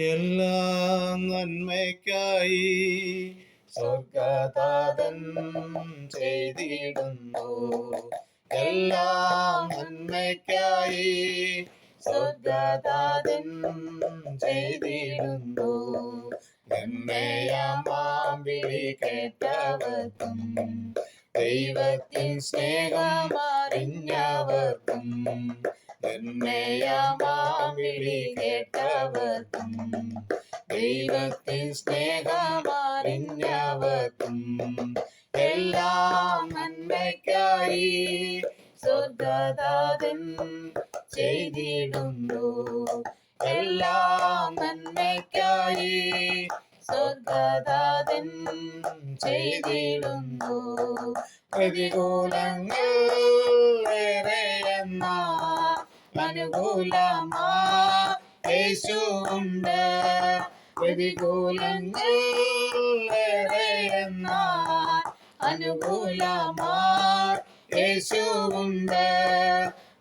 എല്ലാം നന്മയ്ക്കായി സ്വർഗതാതൻ ചെയ്തിടുന്നു. എല്ലാ നന്മയ്ക്കായി സ്വർഗതാതൻ ചെയ്തിടുന്നു. നന്മയാമാം വിളി കേട്ടവർക്കും ദൈവത്തിൻ സ്നേഹം അറിഞ്ഞവർക്കും നന്മയാമാം വിളി കേട്ടവർക്കും ദൈവത്തിൻ സ്നേഹമറിഞ്ഞവർക്കും എല്ലാം നന്മയ്ക്കായി സ്വർഗദാതൻ ചെയ്തിടുന്നു. എല്ലാം നന്മയ്ക്കായി സ്വർഗദാതൻ ചെയ്തിടുന്നു. പ്രതികൂലങ്ങൾ ഏറെ എന്നാൽ അനുകൂലമാ. യേശുണ്ട് പ്രതികൂലങ്ങൾ എന്നാൽ അനുകൂലമാ. യേശുണ്ട്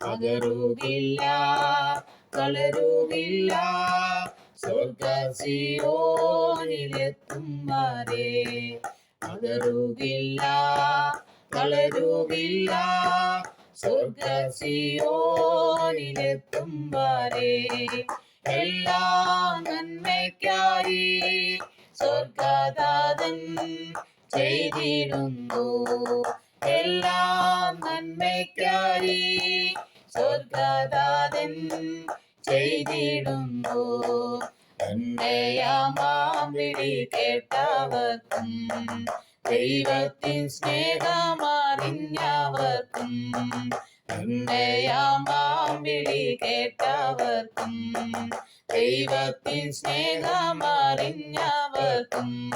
പകരുകില്ല കളരുകില്ല സ്വർഗസിയോനിലെത്തും വരെ. പകരുകില്ല കളരുകില്ല സ്വർഗസിയോനിലെത്തും വരെ എല്ലാം നന്മയ്ക്കായി സ്വർഗദാതൻ ചെയ്തിടുന്നു. എല്ലാ നന്മയ്ക്കായി സ്വർഗദാതൻ ചെയ്തിടുന്നു. തന്നെയാമാം വിളി കേട്ടവർക്കും ദൈവത്തിൻ സ്നേഹമറിഞ്ഞവർക്കും വിളി കേട്ടവർക്കും ദൈവത്തിൻ സ്നേഹമറിഞ്ഞവർക്കും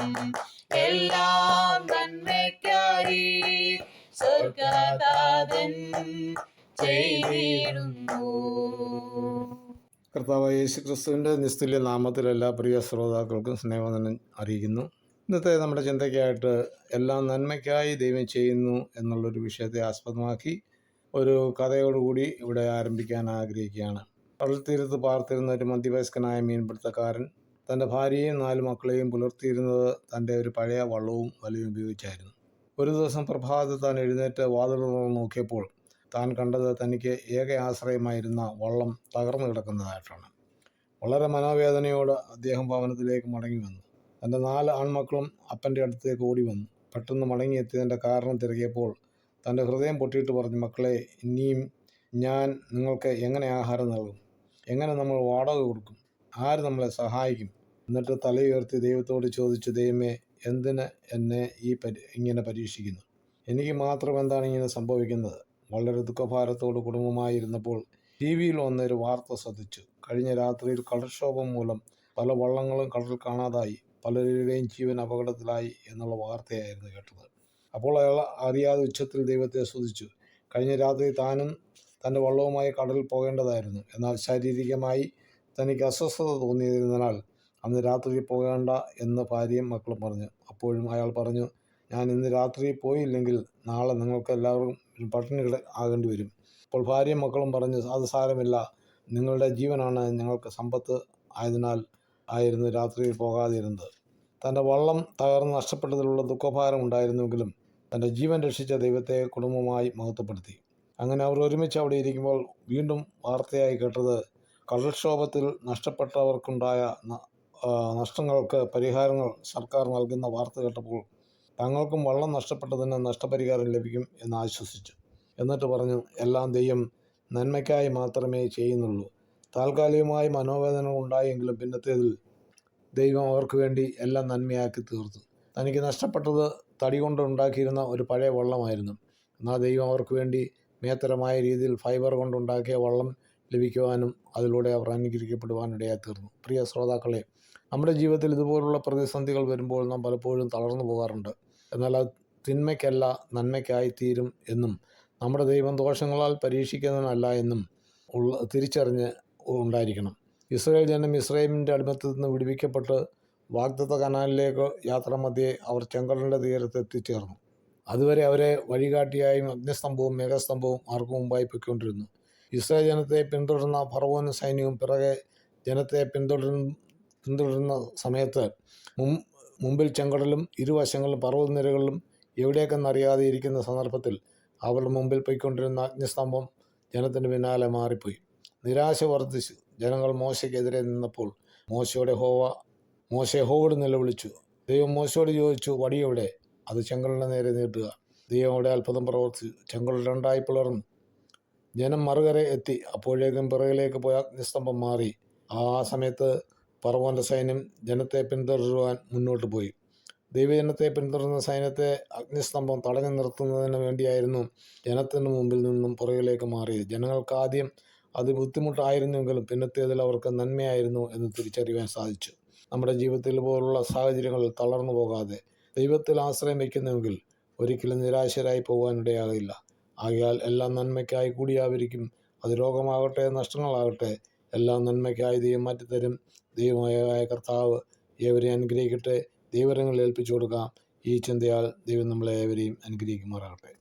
എല്ലാം നന്മയ്ക്കായി സ്വർഗദാതൻ ചെയ്തിടുന്നു. കർത്താവ് യേശു ക്രിസ്തുവിന്റെ നിസ്തുല്യ നാമത്തിൽ എല്ലാ പ്രിയ ശ്രോതാക്കൾക്കും സ്നേഹവന്ദനം അറിയിക്കുന്നു. ഇന്നത്തെ നമ്മുടെ ചിന്തയ്ക്കായിട്ട് എല്ലാം നന്മയ്ക്കായി ദൈവം ചെയ്യുന്നു എന്നുള്ളൊരു വിഷയത്തെ ആസ്പദമാക്കി ഒരു കഥയോടുകൂടി ഇവിടെ ആരംഭിക്കാൻ ആഗ്രഹിക്കുകയാണ്. കടൽത്തീരത്ത് പാർത്തിരുന്ന ഒരു മധ്യവയസ്കനായ മീൻപിടുത്തക്കാരൻ തന്റെ ഭാര്യയെയും നാല് മക്കളെയും പുലർത്തിയിരുന്നത് തന്റെ ഒരു പഴയ വള്ളവും വലയും ഉപയോഗിച്ചായിരുന്നു. ഒരു ദിവസം പ്രഭാതത്തിൽ താൻ എഴുന്നേറ്റ് വാതിൽ നോക്കിയപ്പോൾ താൻ കണ്ടത് തനിക്ക് ഏക ആശ്രയമായിരുന്ന വള്ളം തകർന്നു കിടക്കുന്നതായിട്ടാണ്. വളരെ മനോവേദനയോട് അദ്ദേഹം ഭവനത്തിലേക്ക് മടങ്ങി വന്നു. തന്റെ നാല് ആൺമക്കളും അപ്പന്റെ അടുത്തേക്ക് ഓടി വന്നു. പെട്ടെന്ന് മടങ്ങിയെത്തിയതിന്റെ കാരണം തിരക്കിയപ്പോൾ തന്റെ ഹൃദയം പൊട്ടിയിട്ട് പറഞ്ഞു മക്കളെ ഇനിയും ഞാൻ നിങ്ങൾക്ക് എങ്ങനെ ആഹാരം നൽകും? എങ്ങനെ നമ്മൾ വാടക കൊടുക്കും? ആര് നമ്മളെ സഹായിക്കും? എന്നിട്ട് തലയുയർത്തി ദൈവത്തോട് ചോദിച്ചു ദൈവമേ എന്തിന് എന്നെ ഈ പരി ഇങ്ങനെ പരീക്ഷിക്കുന്നു? എനിക്ക് മാത്രം എന്താണ് ഇങ്ങനെ സംഭവിക്കുന്നത്? വളരെ ദുഃഖഭാരത്തോട് കുടുംബമായിരുന്നപ്പോൾ ടി വിയിൽ വന്നൊരു വാർത്ത ശ്രദ്ധിച്ചു. കഴിഞ്ഞ രാത്രിയിൽ കടൽക്ഷോഭം മൂലം പല വള്ളങ്ങളും കടൽ കാണാതായി. പലരുടെയും ജീവൻ അപകടത്തിലായി എന്നുള്ള വാർത്തയായിരുന്നു കേട്ടത്. അപ്പോൾ അയാൾ അറിയാതെ ഉച്ചത്തിൽ ദൈവത്തെ സ്തുതിച്ചു. കഴിഞ്ഞ രാത്രി താനും തന്റെ വള്ളവുമായി കടലിൽ പോകേണ്ടതായിരുന്നു. എന്നാൽ ശാരീരികമായി തനിക്ക് അസ്വസ്ഥത തോന്നിയിരുന്നതിനാൽ അന്ന് രാത്രി പോകേണ്ട എന്ന് ഭാര്യയും മക്കളും പറഞ്ഞു. അപ്പോഴും അയാൾ പറഞ്ഞു ഞാൻ ഇന്ന് രാത്രി പോയില്ലെങ്കിൽ നാളെ നിങ്ങൾക്ക് എല്ലാവർക്കും പട്ടിണി ആകേണ്ടി വരും. അപ്പോൾ ഭാര്യയും മക്കളും പറഞ്ഞു അത് സാരമില്ല. നിങ്ങളുടെ ജീവനാണ് ഞങ്ങൾക്ക് സമ്പത്ത് ആയതിനാൽ ആയിരുന്നു രാത്രിയിൽ പോകാതിരുന്നത്. തന്റെ വള്ളം തകർന്ന് നഷ്ടപ്പെട്ടതിലുള്ള ദുഃഖഭാരം ഉണ്ടായിരുന്നുവെങ്കിലും തന്റെ ജീവൻ രക്ഷിച്ച ദൈവത്തെ കുടുംബമായി മഹത്വപ്പെടുത്തി. അങ്ങനെ അവർ ഒരുമിച്ച് അവിടെ ഇരിക്കുമ്പോൾ വീണ്ടും വാർത്തയായി കേട്ടത് കടൽക്ഷോഭത്തിൽ നഷ്ടപ്പെട്ടവർക്കുണ്ടായ നഷ്ടങ്ങൾക്ക് പരിഹാരങ്ങൾ സർക്കാർ നൽകുന്ന വാർത്ത കേട്ടപ്പോൾ തങ്ങൾക്കും വള്ളം നഷ്ടപ്പെട്ടതിന് നഷ്ടപരിഹാരം ലഭിക്കും എന്ന് ആശ്വസിച്ചു. എന്നിട്ട് പറഞ്ഞു എല്ലാം ദൈവം നന്മയ്ക്കായി മാത്രമേ ചെയ്യുന്നുള്ളൂ. താൽക്കാലികമായി മനോവേദന ഉണ്ടായെങ്കിലും പിന്നത്തേതിൽ ദൈവം അവർക്ക് വേണ്ടി എല്ലാം നന്മയാക്കി തീർത്തു. തനിക്ക് നഷ്ടപ്പെട്ടത് തടി കൊണ്ട് ഉണ്ടാക്കിയിരുന്ന ഒരു പഴയ വള്ളമായിരുന്നു. എന്നാൽ ദൈവം അവർക്ക് വേണ്ടി മേത്തരമായ രീതിയിൽ ഫൈബർ കൊണ്ടുണ്ടാക്കിയ വള്ളം ലഭിക്കുവാനും അതിലൂടെ അവർ അനുഗ്രഹിക്കപ്പെടുവാനും ഇടയായി തീർന്നു. പ്രിയ ശ്രോതാക്കളെ നമ്മുടെ ജീവിതത്തിൽ ഇതുപോലുള്ള പ്രതിസന്ധികൾ വരുമ്പോൾ നാം പലപ്പോഴും തളർന്നു പോകാറുണ്ട്. എന്നാൽ അത് തിന്മയ്ക്കല്ല നന്മയ്ക്കായി തീരും എന്നും നമ്മുടെ ദൈവം ദോഷങ്ങളാൽ പരീക്ഷിക്കുന്നതിനല്ല എന്നും ഉള്ള തിരിച്ചറിഞ്ഞ് ഉണ്ടായിരിക്കണം. ഇസ്രായേൽ ജനം ഇസ്രായേലിന്റെ അടിമത്തിൽ നിന്ന് വിടുവിക്കപ്പെട്ട് വാഗ്ദത്ത കനാലിലേക്ക് യാത്ര മധ്യേ അവർ ചെങ്കടലിന്റെ തീരത്ത് എത്തിച്ചേർന്നു. അതുവരെ അവരെ വഴികാട്ടിയായും അഗ്നിസ്തംഭവും മേഘസ്തംഭവും അവർക്ക് മുമ്പായി പൊയ്ക്കൊണ്ടിരുന്നു. ഇസ്രായേൽ ജനത്തെ പിന്തുടർന്ന ഫറവോനും സൈന്യവും പിറകെ ജനത്തെ പിന്തുടരും പിന്തുടരുന്ന സമയത്ത് മുമ്പിൽ ചെങ്കടലും ഇരുവശങ്ങളിലും പർവതനിരകളിലും എവിടേക്കെന്നറിയാതെ ഇരിക്കുന്ന സന്ദർഭത്തിൽ അവരുടെ മുമ്പിൽ പോയിക്കൊണ്ടിരുന്ന അഗ്നിസ്തംഭം ജനത്തിന്റെ പിന്നാലെ മാറിപ്പോയി. നിരാശ വർദ്ധിച്ചു ജനങ്ങൾ മോശയ്ക്കെതിരെ നിന്നപ്പോൾ മോശയുടെ ഹോവ മോശ ഹോവോട് നിലവിളിച്ചു. ദൈവം മോശയോട് ചോദിച്ചു വടിയെവിടെ അത് ചെങ്കലിന്റെ നേരെ നീട്ടുക. ദൈവം അവിടെ അത്ഭുതം പ്രവർത്തിച്ചു. ചെങ്കൽ രണ്ടായി പിളർന്നു. ജനം മറുകരെ എത്തി. അപ്പോഴേക്കും പിറകിലേക്ക് പോയ അഗ്നിസ്തംഭം മാറി. ആ സമയത്ത് പറവോന്റെ സൈന്യം ജനത്തെ പിന്തുടരുവാൻ മുന്നോട്ട് പോയി. ദൈവജനത്തെ പിന്തുടരുന്ന സൈന്യത്തെ അഗ്നിസ്തംഭം തടഞ്ഞു നിർത്തുന്നതിന് വേണ്ടിയായിരുന്നു ജനത്തിന് മുമ്പിൽ നിന്നും പുറകിലേക്ക് മാറിയത്. ജനങ്ങൾക്ക് ആദ്യം അത് ബുദ്ധിമുട്ടായിരുന്നുവെങ്കിലും പിന്നത്തേതിൽ അവർക്ക് നന്മയായിരുന്നു എന്ന് തിരിച്ചറിയാൻ സാധിച്ചു. നമ്മുടെ ജീവിതത്തിൽ പോലുള്ള സാഹചര്യങ്ങളിൽ തളർന്നു പോകാതെ ദൈവത്തിൽ ആശ്രയം വയ്ക്കുന്നുവെങ്കിൽ ഒരിക്കലും നിരാശരായി പോകാനിടയാകില്ല. ആകയാൽ എല്ലാം നന്മയ്ക്കായി കൂടിയാവരിക്കും. അത് രോഗമാകട്ടെ നഷ്ടങ്ങളാകട്ടെ എല്ലാം നന്മയ്ക്കായി ദൈവം മാറ്റിത്തരും. ദൈവമായ കർത്താവ് ഏവരെയും അനുഗ്രഹിക്കട്ടെ. ദൈവരങ്ങളിൽ ഏൽപ്പിച്ചു കൊടുക്കാം. ഈ ചിന്തയാൽ ദൈവം നമ്മളെ ഏവരെയും അനുഗ്രഹിക്കുമാറാകട്ടെ.